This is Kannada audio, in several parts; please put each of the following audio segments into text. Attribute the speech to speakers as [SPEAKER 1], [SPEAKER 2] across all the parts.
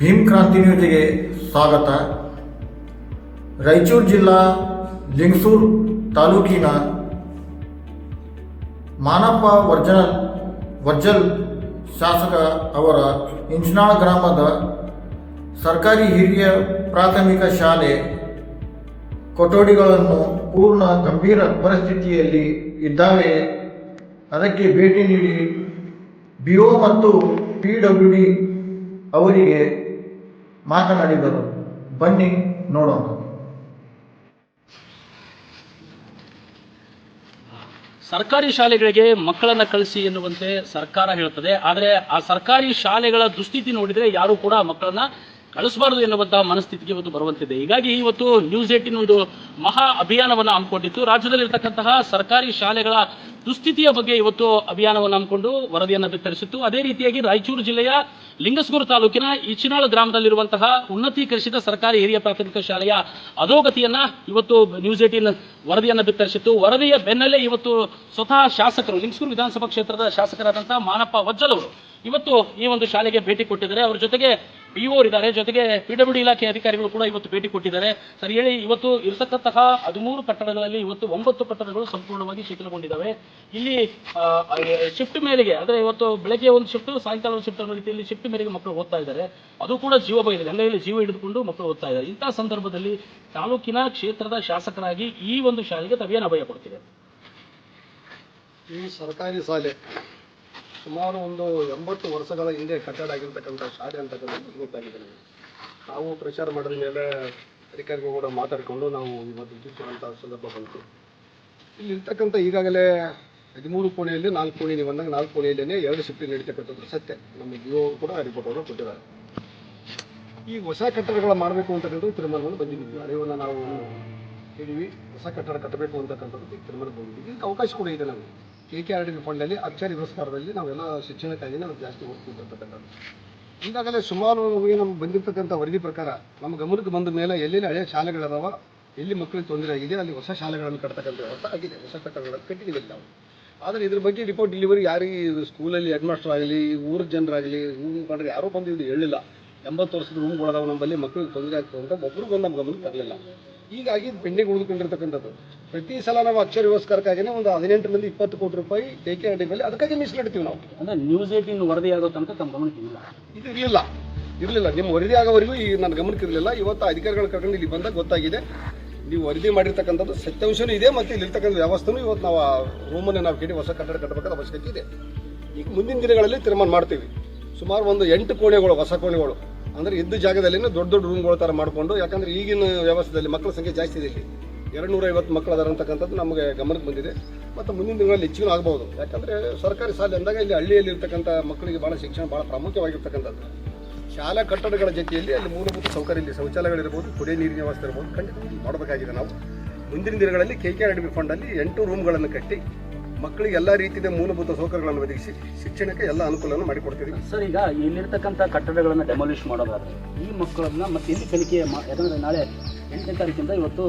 [SPEAKER 1] ಭೀಮ್ ಕ್ರಾಂತಿ ನ್ಯೂಸ್ಗೆ ಸ್ವಾಗತ. ರಾಯಚೂರು ಜಿಲ್ಲಾ ಲಿಂಗಸೂರು ತಾಲೂಕಿನ ಮಾನಪ್ಪ ವರ್ಜನಲ್ ವರ್ಜಲ್ ಶಾಸಕ ಅವರ ಇಂಚನಾಳ ಗ್ರಾಮದ ಸರ್ಕಾರಿ ಹಿರಿಯ ಪ್ರಾಥಮಿಕ ಶಾಲೆ ಕೊಠಡಿಗಳನ್ನು ಪೂರ್ಣ ಗಂಭೀರ ಪರಿಸ್ಥಿತಿಯಲ್ಲಿ ಇದ್ದಾವೆ. ಅದಕ್ಕೆ ಭೇಟಿ ನೀಡಿ ಬಿ ಒ ಮತ್ತು ಪಿ ಡಬ್ಲ್ಯೂ ಡಿ ಅವರಿಗೆ ಮಾತನಾಡಿದರು. ಬನ್ನಿ ನೋಡೋಣ.
[SPEAKER 2] ಸರ್ಕಾರಿ ಶಾಲೆಗಳಿಗೆ ಮಕ್ಕಳನ್ನ ಕಳಿಸಿ ಎನ್ನುವಂತೆ ಸರ್ಕಾರ ಹೇಳುತ್ತದೆ ಆದರೆ ಆ ಸರ್ಕಾರಿ ಶಾಲೆಗಳ ದುಸ್ಥಿತಿ ನೋಡಿದರೆ ಯಾರು ಕೂಡ ಮಕ್ಕಳನ್ನ ಕಳಿಸಬಾರದು ಎನ್ನುವಂತಹ ಮನಸ್ಥಿತಿಗೆ ಇವತ್ತು ಬರುವಂತಿದೆ. ಹೀಗಾಗಿ ಇವತ್ತು ನ್ಯೂಸ್ ಏಟಿನ್ ಒಂದು ಮಹಾ ಅಭಿಯಾನವನ್ನು ಹಮ್ಮಿಕೊಂಡಿತ್ತು. ರಾಜ್ಯದಲ್ಲಿರ್ತಕ್ಕಂತಹ ಸರ್ಕಾರಿ ಶಾಲೆಗಳ ದುಸ್ಥಿತಿಯ ಬಗ್ಗೆ ಇವತ್ತು ಅಭಿಯಾನವನ್ನು ಹಮ್ಮಿಕೊಂಡು ವರದಿಯನ್ನು ಬಿತ್ತರಿಸಿತ್ತು. ಅದೇ ರೀತಿಯಾಗಿ ರಾಯಚೂರು ಜಿಲ್ಲೆಯ ಲಿಂಗಸ್ಗೂರು ತಾಲೂಕಿನ ಇಚಿನಾಳ ಗ್ರಾಮದಲ್ಲಿರುವಂತಹ ಉನ್ನತೀಕರಿಸಿದ ಸರ್ಕಾರಿ ಹಿರಿಯ ಪ್ರಾಥಮಿಕ ಶಾಲೆಯ ಅಧೋಗತಿಯನ್ನ ಇವತ್ತು ನ್ಯೂಸ್ ಏಟಿನ್ ವರದಿಯನ್ನು ಬಿತ್ತರಿಸಿತ್ತು. ವರದಿಯ ಬೆನ್ನಲ್ಲೇ ಇವತ್ತು ಸ್ವತಃ ಶಾಸಕರು, ಲಿಂಗಸ್ಗೂರು ವಿಧಾನಸಭಾ ಕ್ಷೇತ್ರದ ಶಾಸಕರಾದಂತಹ ಮಾನಪ್ಪ ವಜ್ಜಲ್ ಅವರು ಇವತ್ತು ಈ ಒಂದು ಶಾಲೆಗೆ ಭೇಟಿ ಕೊಟ್ಟಿದ್ದಾರೆ. ಅವರ ಜೊತೆಗೆ ಪಿ ಒ ಇದ್ದಾರೆ ಜೊತೆಗೆ ಪಿ ಡಬ್ಲ್ಯೂ ಇಲಾಖೆ ಅಧಿಕಾರಿಗಳು ಕೂಡ ಇವತ್ತು ಭೇಟಿ ಕೊಟ್ಟಿದ್ದಾರೆ. ಸರಿ, ಹೇಳಿ, ಇವತ್ತು ಇರತಕ್ಕಂತಹ ಹದಿಮೂರು ಕಟ್ಟಡಗಳಲ್ಲಿ ಇವತ್ತು ಒಂಬತ್ತು ಕಟ್ಟಡಗಳು ಸಂಪೂರ್ಣವಾಗಿ ಶಿಥಿಲಗೊಂಡಿದ್ದಾವೆ. ಇಲ್ಲಿ ಶಿಫ್ಟ್ ಮೇರೆಗೆ, ಅಂದರೆ ಇವತ್ತು ಬೆಳಗ್ಗೆ ಒಂದು ಶಿಫ್ಟ್ ಸಾಯಂಕಾಲ ಒಂದು ಶಿಫ್ಟ್ ಅನ್ನೋ ರೀತಿಯಲ್ಲಿ ಶಿಫ್ಟ್ ಮೇರೆಗೆ ಮಕ್ಕಳು ಓದ್ತಾ ಇದ್ದಾರೆ. ಅದು ಕೂಡ ಜೀವ ಬಯಲಿದೆ. ಎಲ್ಲೆಲ್ಲಿ ಜೀವ ಹಿಡಿದುಕೊಂಡು ಮಕ್ಕಳು ಓದ್ತಾ ಇದ್ದಾರೆ. ಇಂತಹ ಸಂದರ್ಭದಲ್ಲಿ ತಾಲೂಕಿನ ಕ್ಷೇತ್ರದ ಶಾಸಕರಾಗಿ ಈ ಒಂದು ಶಾಲೆಗೆ ತಾವೇನು ಅಭಯ ಕೊಡ್ತಿದೆ
[SPEAKER 3] ಈ ಸರ್ಕಾರಿ ಶಾಲೆ ಸುಮಾರು ಒಂದು ಎಂಬತ್ತು ವರ್ಷಗಳ ಹಿಂದೆ ಕಟ್ಟಡ ಆಗಿರ್ತಕ್ಕಂಥ ಶಾಲೆ ಅಂತಕ್ಕಂಥದ್ದು ಗೊತ್ತಾಗಿದೆ ನಮಗೆ. ನಾವು ಪ್ರಚಾರ ಮಾಡಿದ ಮೇಲೆ ಅಧಿಕಾರಿಗಳು ಕೂಡ ಮಾತಾಡಿಕೊಂಡು ನಾವು ಇವತ್ತು ಇದ್ದಿರುವಂಥ ಸಂದರ್ಭ ಬಂತು. ಇಲ್ಲಿರ್ತಕ್ಕಂಥ ಈಗಾಗಲೇ ಹದಿಮೂರು ಕೋಣೆಯಲ್ಲಿ ನಾಲ್ಕು ಕೋಣೆ ನೀವು ಅಂದಾಗ ನಾಲ್ಕು ಕೋಣೆಯಲ್ಲೇ ಎರಡು ಶಿಫ್ಟ್ ನಡೀತಕ್ಕಂಥದ್ದು. ಸತ್ಯ. ನಮ್ಮ ಜಿಯೋ ಕೂಡ ರಿಪೋರ್ಟ್ ಅವರು ಕೊಟ್ಟಿದ್ದಾರೆ. ಈ ಹೊಸ ಕಟ್ಟಡಗಳ ಮಾಡಬೇಕು ಅಂತಕ್ಕಂಥದ್ದು ತೀರ್ಮಾನವನ್ನು ಬಂದಿದ್ದೀವಿ. ಅರಿವನ್ನು ನಾವು ಹೇಳಿವಿ ಹೊಸ ಕಟ್ಟಡ ಕಟ್ಟಬೇಕು ಅಂತಕ್ಕಂಥದ್ದು ತೀರ್ಮಾನ ಬಂದಿದ್ದೀವಿ. ಇದಕ್ಕೆ ಅವಕಾಶ ಕೂಡ ಇದೆ ನಮಗೆ. ಕೆ ಕೆ ಆರ್ ಡಿ ಫಂಡಲ್ಲಿ ಅಕ್ಷರ ಪುರಸ್ಕಾರದಲ್ಲಿ ನಾವೆಲ್ಲ ಶಿಕ್ಷಣಕ್ಕಾಗಿ ನಾವು ಜಾಸ್ತಿ ಓದ್ತಿರ್ತಕ್ಕಂಥದ್ದು ಈಗಾಗಲೇ ಸುಮಾರು ನಮಗೆ ನಮ್ಗೆ ಬಂದಿರತಕ್ಕಂಥ ವರದಿ ಪ್ರಕಾರ ನಮ್ಮ ಗಮನಕ್ಕೆ ಬಂದ ಮೇಲೆ ಎಲ್ಲೆಲ್ಲಿ ಹಳೆಯ ಶಾಲೆಗಳದಾವ, ಎಲ್ಲಿ ಮಕ್ಕಳಿಗೆ ತೊಂದರೆ ಆಗಿದೆ, ಅಲ್ಲಿ ಹೊಸ ಶಾಲೆಗಳನ್ನು ಕಟ್ತಕ್ಕಂಥ ವ್ಯವಸ್ಥೆ ಆಗಿದೆ. ಹೊಸ ಕಟ್ಟಡಗಳನ್ನು ಕಟ್ಟಿದ್ದೀವಿ ನಾವು. ಆದರೆ ಇದ್ರ ಬಗ್ಗೆ ರಿಪೋರ್ಟ್ ಡೆಲಿವರಿ ಯಾರಿಗೆ ಸ್ಕೂಲಲ್ಲಿ ಹೆಡ್ ಮಾಸ್ಟರ್ ಆಗಲಿ, ಊರ ಜನರಾಗಲಿ ರೂಮ್ ಕಂಡ್ರೆ ಯಾರೂ ಬಂದು ಇದು ಹೇಳಿಲ್ಲ. ಎಂಬತ್ತು ವರ್ಷದ ರೂಮ್ಗಳದಾವ ನಮ್ಮಲ್ಲಿ ಮಕ್ಕಳಿಗೆ ತೊಂದರೆ ಆಗ್ತದೆ ಅಂತ ಬಂದು ನಮ್ಮ ಗಮನಕ್ಕೆ ತರಲಿಲ್ಲ ಹೀಗಾಗಿ ಪೆಂಡಿಂಗ್ ಉಳಿದುಕೊಂಡಿರ್ತಕ್ಕಂಥದ್ದು. ಪ್ರತಿ ಸಲ ನಾವು ಅಕ್ಷರ ವ್ಯವಸ್ಕಾರಕ್ಕಾಗಿಯೇ ಒಂದು ಹದಿನೆಂಟರಿಂದ ಇಪ್ಪತ್ತು ಕೋಟಿ ರೂಪಾಯಿ ಟೇಕೆ ಕೆ ಆರ್ ಡಿ ಮೇಲೆ ಅದಕ್ಕಾಗಿ ಮೀಸಲಿಡ್ತೀವಿ ನಾವು.
[SPEAKER 2] ಅಂದ್ರೆ ನ್ಯೂಸ್ ಏಟಿನ್ ವರದಿ ಆಗೋ ತನಕ ತಮ್ಮ ಗಮನಕ್ಕೆ ಇಲ್ಲ?
[SPEAKER 3] ಇದು ಇರಲಿಲ್ಲ. ಇರಲಿಲ್ಲ. ನಿಮ್ಮ ವರದಿ ಆಗೋವರೆಗೂ ಈ ನನ್ನ ಗಮನಕ್ಕೆ ಇರಲಿಲ್ಲ. ಇವತ್ತು ಅಧಿಕಾರಿಗಳು ಕರ್ಕೊಂಡು ಇಲ್ಲಿ ಬಂದಾಗ ಗೊತ್ತಾಗಿದೆ. ನೀವು ವರದಿ ಮಾಡಿರ್ತಕ್ಕಂಥದ್ದು ಸತ್ಯಾಂಶನೂ ಇದೆ ಮತ್ತು ಇಲ್ಲಿರ್ತಕ್ಕಂಥ ವ್ಯವಸ್ಥೆನೂ ಇವತ್ತು ನಾವು ರೂಮನ್ನು ನಾವು ಕೇಳಿ ಹೊಸ ಕಟ್ಟಡ ಕಟ್ಟಬೇಕಾದ ಅವಶ್ಯಕತೆ ಇದೆ. ಈಗ ಮುಂದಿನ ದಿನಗಳಲ್ಲಿ ತೀರ್ಮಾನ ಮಾಡ್ತೀವಿ. ಸುಮಾರು ಒಂದು ಎಂಟು ಕೋಣೆಗಳು ಹೊಸ ಕೋಣೆಗಳು. ಅಂದರೆ ಇದ್ದ ಜಾಗದಲ್ಲಿ ದೊಡ್ಡ ದೊಡ್ಡ ರೂಮ್ಗಳ ತರ ಮಾಡಿಕೊಂಡು, ಯಾಕಂದ್ರೆ ಈಗಿನ ವ್ಯವಸ್ಥೆಯಲ್ಲಿ ಮಕ್ಕಳ ಸಂಖ್ಯೆ ಜಾಸ್ತಿ ಇದೆ ಇಲ್ಲಿ. ಎರಡು ನೂರ ಐವತ್ತು ಮಕ್ಕಳು ಅದಾರ ಅಂತಕ್ಕಂಥದ್ದು ನಮಗೆ ಗಮನಕ್ಕೆ ಬಂದಿದೆ. ಮತ್ತು ಮುಂದಿನ ದಿನಗಳಲ್ಲಿ ಹೆಚ್ಚಿನ ಆಗಬಹುದು. ಯಾಕಂದರೆ ಸರ್ಕಾರಿ ಶಾಲೆ ಅಂದಾಗ ಇಲ್ಲಿ ಹಳ್ಳಿಯಲ್ಲಿ ಇರ್ತಕ್ಕಂಥ ಮಕ್ಕಳಿಗೆ ಭಾಳ ಶಿಕ್ಷಣ ಭಾಳ ಪ್ರಾಮುಖ್ಯವಾಗಿರ್ತಕ್ಕಂಥದ್ದು. ಶಾಲಾ ಕಟ್ಟಡಗಳ ಜೊತೆಯಲ್ಲಿ ಅಲ್ಲಿ ಮೂಲಭೂತ ಸೌಕರ್ಯ ಇಲ್ಲಿ ಶೌಚಾಲಯಗಳಿರ್ಬೋದು, ಕುಡಿಯ ನೀರಿನ ವ್ಯವಸ್ಥೆ ಇರ್ಬೋದು ಖಂಡಿತ ಮಾಡಬೇಕಾಗಿದೆ ನಾವು. ಮುಂದಿನ ದಿನಗಳಲ್ಲಿ ಕೆ ಕೆ ಆರ್ ಡಿ ಫಂಡಲ್ಲಿ ಎಂಟು ರೂಮ್ಗಳನ್ನು ಕಟ್ಟಿ ಮಕ್ಕಳಿಗೆ ಎಲ್ಲ ರೀತಿಯ ಮೂಲಭೂತ ಸೌಕರ್ಯಗಳನ್ನು ಒದಗಿಸಿ ಶಿಕ್ಷಣಕ್ಕೆ ಎಲ್ಲ ಅನುಕೂಲವನ್ನು ಮಾಡಿಕೊಡ್ತೀವಿ.
[SPEAKER 2] ಸರ್ ಈಗ ಇಲ್ಲಿರ್ತಕ್ಕಂಥ ಕಟ್ಟಡಗಳನ್ನು ಡೆಮಾಲಿಷ್ ಮಾಡೋದಾದ್ರೆ ಈ ಮಕ್ಕಳನ್ನ ಮತ್ತೆ ಎಲ್ಲಿ ಕಲಿಕೆ ಮಾ- ಯಾಕಂದ್ರೆ ನಾಳೆ ಎಂಟನೇ ತಾರೀಕಿಂದ ಇವತ್ತು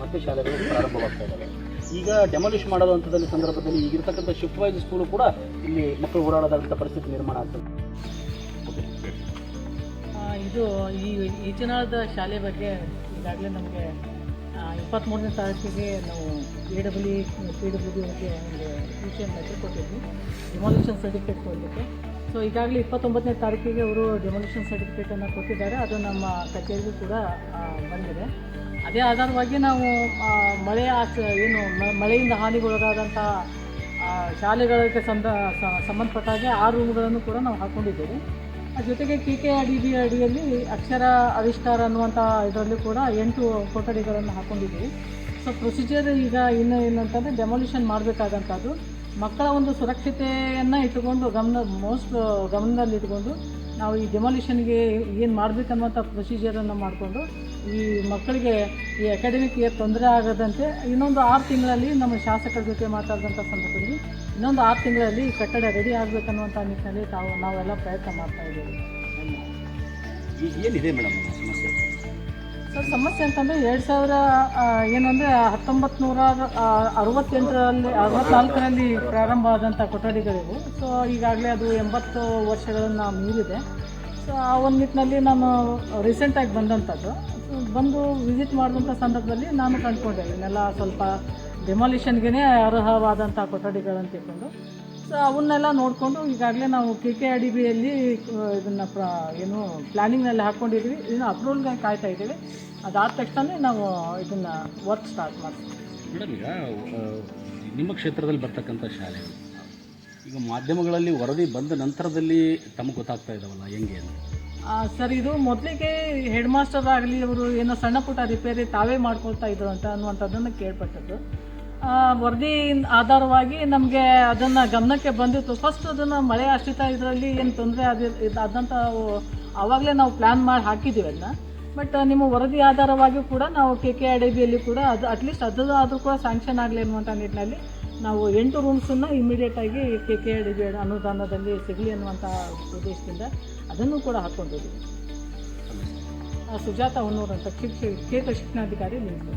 [SPEAKER 2] ಮತ್ತೆ ಶಾಲೆಗಳು ಪ್ರಾರಂಭವಾಗ್ತಾ ಇದ್ದಾವೆ ಈಗ ಡೆಮಾಲಿಷ್ ಮಾಡೋದು ಹಂತದಲ್ಲಿ ಸಂದರ್ಭದಲ್ಲಿ ಈಗಿರ್ತಕ್ಕಂಥ ಶಿಫ್ಟ್ ವೈಸ್ ಸ್ಕೂಲು ಕೂಡ ಇಲ್ಲಿ ಮಕ್ಕಳು ಓಡಾಡೋದಂಥ ಪರಿಸ್ಥಿತಿ ನಿರ್ಮಾಣ ಆಗ್ತದೆ.
[SPEAKER 4] ಆ, ಇದು ಈ ಈಚನಾಳದ ಶಾಲೆ ಬಗ್ಗೆ ಈಗಾಗಲೇ ನಮಗೆ ಇಪ್ಪತ್ತ್ಮೂರನೇ ತಾರೀಕಿಗೆ ನಾವು A W P W D ಒಂದು ಟ್ಯೂಷನ್ ಲೆಟರ್ ಕೊಟ್ಟಿದ್ವಿ ಡಿಮಾಲಿಷನ್ ಸರ್ಟಿಫಿಕೇಟ್ ಕೊಡಲಿಕ್ಕೆ. ಸೊ ಈಗಾಗಲೇ ಇಪ್ಪತ್ತೊಂಬತ್ತನೇ ತಾರೀಕಿಗೆ ಅವರು ಡಿಮಾಲಿಷನ್ ಸರ್ಟಿಫಿಕೇಟನ್ನು ಕೊಟ್ಟಿದ್ದಾರೆ. ಅದು ನಮ್ಮ ಕಚೇರಿಗೂ ಕೂಡ ಬಂದಿದೆ. ಅದೇ ಆಧಾರವಾಗಿ ನಾವು ಮಳೆ ಏನು ಮಳೆಯಿಂದ ಹಾನಿಗೊಳಗಾದಂಥ ಶಾಲೆಗಳಿಗೆ ಸಂದ, ಸ- ಸಂಬಂಧಪಟ್ಟ ಹಾಗೆ ಆ ರೂಮ್ಗಳನ್ನು ಕೂಡ ನಾವು ಹಾಕ್ಕೊಂಡಿದ್ದೇವೆ ಜೊತೆಗೆ ಕೆ ಕೆ ಡಿ ಬಿ ಅಡಿಯಲ್ಲಿ ಅಕ್ಷರ ಆವಿಷ್ಕಾರ ಅನ್ನುವಂಥ ಇದರಲ್ಲಿ ಕೂಡ ಎಂಟು ಕೊಠಡಿಗಳನ್ನು ಹಾಕ್ಕೊಂಡಿದ್ದೀವಿ ಸೊ ಪ್ರೊಸೀಜರ್ ಈಗ ಇನ್ನು ಏನಂತಂದರೆ ಡೆಮಾಲಿಷನ್ ಮಾಡಬೇಕಾದಂಥದ್ದು. ಮಕ್ಕಳ ಒಂದು ಸುರಕ್ಷತೆಯನ್ನು ಇಟ್ಟುಕೊಂಡು ಗಮನ ಮೋಸ್ಟ್ ಗಮನದಲ್ಲಿ ಇಟ್ಕೊಂಡು ನಾವು ಈ ಡೆಮಾಲಿಷನ್ಗೆ ಏನು ಮಾಡಬೇಕನ್ನುವಂಥ ಪ್ರೊಸೀಜರನ್ನು ಮಾಡಿಕೊಂಡು ಈ ಮಕ್ಕಳಿಗೆ ಈ ಅಕಾಡೆಮಿಕ್ ಇಯರ್ ತೊಂದರೆ ಆಗದಂತೆ ಇನ್ನೊಂದು ಆರು ತಿಂಗಳಲ್ಲಿ ನಮ್ಮ ಶಾಸಕರ ಜೊತೆ ಮಾತಾಡಿದಂಥ ಸಂದರ್ಭದಲ್ಲಿ ಇನ್ನೊಂದು ಆರು ತಿಂಗಳಲ್ಲಿ ಈ ಕಟ್ಟಡ ರೆಡಿ ಆಗಬೇಕನ್ನುವಂಥ ನಿಟ್ಟಿನಲ್ಲಿ ತಾವು ನಾವೆಲ್ಲ ಪ್ರಯತ್ನ ಮಾಡ್ತಾ ಇದ್ದೀವಿ.
[SPEAKER 2] ಏನಿದೆ ಮೇಡಮ್ ಸಮಸ್ಯೆ?
[SPEAKER 4] ಸರ್ ಸಮಸ್ಯೆ ಅಂತಂದರೆ ಎರಡು ಸಾವಿರ ಏನಂದರೆ ಹತ್ತೊಂಬತ್ತು ನೂರ ಅರವತ್ತೆಂಟರಲ್ಲಿ ಅರವತ್ನಾಲ್ಕರಲ್ಲಿ ಪ್ರಾರಂಭ ಆದಂಥ ಕೊಠಡಿಗಳಿವು. ಸೊ ಈಗಾಗಲೇ ಅದು ಎಂಬತ್ತು ವರ್ಷಗಳನ್ನು ಮೀರಿದೆ. ಸೊ ಆ, ಒಂದು ನಿಟ್ಟಿನಲ್ಲಿ ನಾನು ರೀಸೆಂಟಾಗಿ ಬಂದಂಥದ್ದು ಬಂದು ವಿಸಿಟ್ ಮಾಡಿದಂಥ ಸಂದರ್ಭದಲ್ಲಿ ನಾನು ಕಂಡುಕೊಂಡೆ ಇವನ್ನೆಲ್ಲ ಸ್ವಲ್ಪ ಡೆಮಾಲಿಷನ್ಗೆ ಅರ್ಹವಾದಂಥ ಕೊಠಡಿಗಳನ್ನು ತಿಳ್ಕೊಂಡು. ಸೊ ಅವನ್ನೆಲ್ಲ ನೋಡಿಕೊಂಡು ಈಗಾಗಲೇ ನಾವು ಕೆ ಕೆ ಡಿ ಬಿಯಲ್ಲಿ ಇದನ್ನು ಪ್ರ, ಏನು ಪ್ಲ್ಯಾನಿಂಗ್ನಲ್ಲಿ ಹಾಕ್ಕೊಂಡಿದ್ದೀವಿ ಇನ್ನು ಅಪ್ರೂವಲ್ಗೆ ಕಾಯ್ತಾ ಇದ್ದೀವಿ. ಅದಾದ ತಕ್ಷಣ ನಾವು ಇದನ್ನು ವರ್ಕ್ ಸ್ಟಾರ್ಟ್ ಮಾಡ್ತೀವಿ.
[SPEAKER 2] ಮೇಡಮ್ ಈಗ ನಿಮ್ಮ ಕ್ಷೇತ್ರದಲ್ಲಿ ಬರ್ತಕ್ಕಂಥ ಶಾಲೆಗಳು? ಈಗ ಮಾಧ್ಯಮಗಳಲ್ಲಿ ವರದಿ ಬಂದ ನಂತರದಲ್ಲಿ ತಮಗೆ ಗೊತ್ತಾಗ್ತಾ ಇದಾವಲ್ಲ, ಹೆಂಗೆ ಅಂತ?
[SPEAKER 4] ಸರ್, ಇದು ಮೊದಲಿಗೆ ಹೆಡ್ ಮಾಸ್ಟರ್ ಆಗಲಿ ಅವರು ಏನೋ ಸಣ್ಣ ಪುಟ್ಟ ರಿಪೇರಿ ತಾವೇ ಮಾಡ್ಕೊಳ್ತಾ ಇದ್ರು ಅಂತ ಅನ್ನುವಂಥದ್ದನ್ನು ಕೇಳ್ಪಟ್ಟದ್ದು. ವರದಿ ಆಧಾರವಾಗಿ ನಮಗೆ ಅದನ್ನು ಗಮನಕ್ಕೆ ಬಂದಿತ್ತು. ಫಸ್ಟ್ ಅದನ್ನು ಮಳೆ ಆಶ್ರಿತ ಇದರಲ್ಲಿ ಏನು ತೊಂದರೆ ಆದ ಆದಂಥ ಆವಾಗಲೇ ನಾವು ಪ್ಲ್ಯಾನ್ ಮಾಡಿ ಹಾಕಿದ್ದೀವಿ ಅದನ್ನ ಬಟ್ ನಿಮ್ಮ ವರದಿ ಆಧಾರವಾಗಿ ಕೂಡ ನಾವು ಕೆ ಕೆ ಆರ್ ಡಿ ಬಿಯಲ್ಲಿ ಕೂಡ ಅದು ಅಟ್ಲೀಸ್ಟ್ ಅದು ಆದರೂ ಕೂಡ ಸ್ಯಾಂಕ್ಷನ್ ಆಗಲಿ ಅನ್ನುವಂಥ ನಿಟ್ಟಿನಲ್ಲಿ ನಾವು ಎಂಟು ರೂಮ್ಸನ್ನು ಇಮಿಡಿಯೇಟಾಗಿ ಕೆ ಕೆ ಡಿ ಬಿ ಅನುದಾನದಲ್ಲಿ ಸಿಗಲಿ ಅನ್ನುವಂಥ ಉದ್ದೇಶದಿಂದ ಅದನ್ನು ಕೂಡ ಹಾಕ್ಕೊಂಡಿದ್ದೀವಿ ಸುಜಾತ ಹೊನ್ನೂರು ಅಂತ ಕ್ಷೇತ್ರ ಶಿಕ್ಷಣಾಧಿಕಾರಿ ನಿಂತು